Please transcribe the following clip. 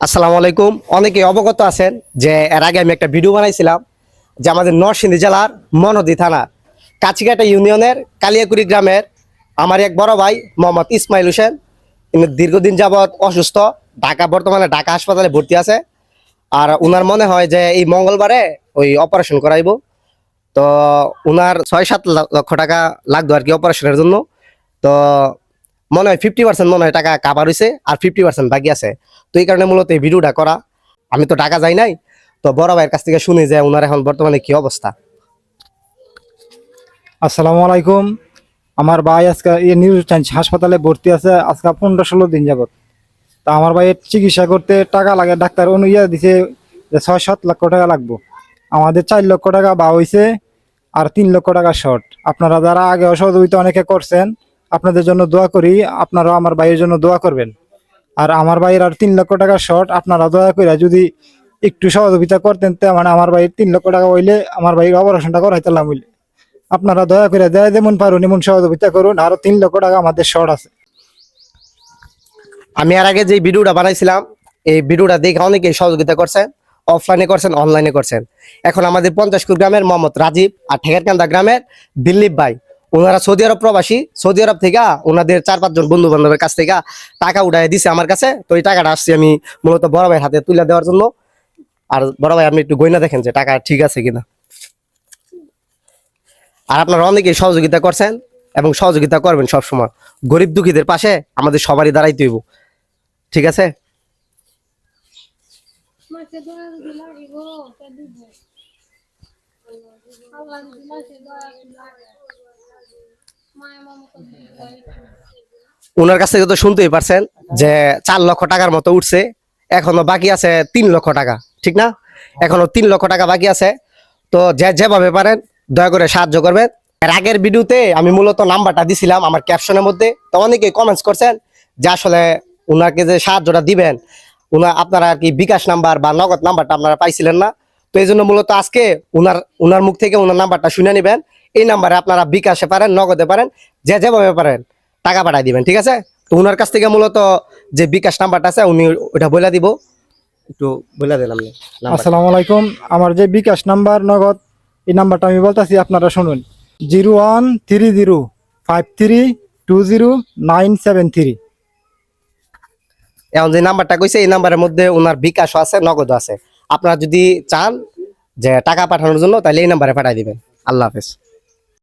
আসসালামু আলাইকুম। অনেকে অবগত আছেন যে এর আগে আমি একটা ভিডিও বানাইছিলাম যে আমাদের নরসিংদী জেলার মনদী থানা কাছিকাটা ইউনিয়নের কালিয়াকুড়ি গ্রামের আমার এক বড় ভাই মোহাম্মদ ইসমাইল হোসেন। তিনি দীর্ঘদিন যাবৎ অসুস্থ, ঢাকা, বর্তমানে ঢাকা হাসপাতালে ভর্তি আছে। আর উনার মনে হয় যে এই মঙ্গলবারে ওই অপারেশন করাইবো। তো উনার ছয় সাত লক্ষ টাকা লাগতো আর কি অপারেশনের জন্য। তো মনে হয় ফিফটি পার্সেন্ট মনে হয় টাকা কাভার হয়েছে আর ফিফটি পার্সেন্ট বাকি আছে। তো এই কারণে মূলত এই ভিডিওটা করা। আমি তো টাকা যাই নাই, তো বড় ভাইয়ের কাছ থেকে শুনি যে ওনার এখন বর্তমানে কি অবস্থা। আসসালামু আলাইকুম। আমার ভাই আজকে টাইমস হাসপাতালে ভর্তি আছে, আজকে পনেরো ষোলো দিন যাবত তা আমার ভাইয়ের চিকিৎসা করতে টাকা লাগে, ডাক্তার অনুযায়ী দিছে যে ছয় সাত লক্ষ টাকা লাগবো। আমাদের চার লক্ষ টাকা বা হয়েছে আর তিন লক্ষ টাকা শর্ট আপনারা যারা আগে অসহযোগিতা অনেকে করছেন আপনাদের জন্য দোয়া করি, আপনারাও আমার ভাইয়ের জন্য দোয়া করবেন। আর আমার ভাইয়ের আর তিন লক্ষ টাকা শর্ট আপনারা দয়া করে যদি একটু সহযোগিতা করতেন মানে আমার ভাইয়ের তিন লক্ষ টাকা হইলে আমার ভাইয়ের অপারেশনটা করাইতাম হইলে। আপনারা দয়া করে দেয় যেমন পারুন, এমন সহযোগিতা করুন, আরও তিন লক্ষ টাকা আমাদের শর্ট আছে। আমি আর আগে যে ভিডিওটা বানাইছিলাম, এই ভিডিওটা দেখে অনেকেই সহযোগিতা করছেন অফলাইনে করছেন অনলাইনে করছেন। এখন আমাদের পঞ্চাশকুর গ্রামের মোহাম্মদ রাজীব আর ঠেকারকান্দা গ্রামের দিল্লীপ ভাই। ওনারা সৌদি আরব প্রবাসী, সৌদি আরব থেকে ওনাদের চার পাঁচজন বন্ধু বান্ধবের কাছ থেকে টাকা উঠাই দিছে আমার কাছে। তো এই টাকাটা আসছে আমি মূলত বড় ভাইয়ের হাতে তুলে দেওয়ার জন্য। আর বড় ভাই, আপনি একটু গয়না দেখেন যে টাকা ঠিক আছে কিনা। আর আপনারা অনেকেই সহযোগিতা করছেন এবং সহযোগিতা করবেন সবসময়। গরিব দুঃখীদের পাশে আমাদের সবারই দাঁড়াইতে হইব। ঠিক আছে? আল্লাহ যদি মাকে দোয়া লাগে মায়ের মমতা দিব ওনার কাছ থেকে তো শুনতেই পারছেন যে চার লক্ষ টাকার মতো উঠছে। এখনও বাকি আছে তিন লক্ষ টাকা, ঠিক না? এখনও তিন লক্ষ টাকা বাকি আছে। তো যে যেভাবে পারেন, দয়া করে সাহায্য করবেন। এর আগের ভিডিওতে আমি মূলত নাম্বারটা দিছিলাম আমার ক্যাপশনের মধ্যে। তো অনেকেই কমেন্টস করছেন যে আসলে ওনাকে যে সাহায্যটা দিবেন, উনা আপনারা আর কি বিকাশ নাম্বার বা নগদ নাম্বারটা আপনারা পাইছিলেন না। তো এই জন্য মূলত আজকে উনার উনার মুখ থেকে ওনার নাম্বারটা শুনে নেবেন। এই নাম্বারে আপনারা বিকাশে পারেন নগদে পারেন যে যেভাবে পারেন টাকা পাঠাই দিবেন ঠিক আছে? তো উনার কাছ থেকে মূলত যে বিকাশ নাম্বারটা আছে উনি ওটা বলে দিব। একটু বলে দিলাম আসসালামু আলাইকুম। আমার যে বিকাশ নাম্বার নগদ এই নাম্বারটা আমি বলতেছি আপনারা শুনুন। Zero one three zero five three two zero nine seven three. এখন যে নাম্বারটা কইছে এই নাম্বারের মধ্যে ওনার বিকাশও আছে নগদও আছে। আপনারা যদি চান যে টাকা পাঠানোর জন্য তাহলে এই নাম্বারে পাঠাই দিবেন। আল্লাহ হাফেজ।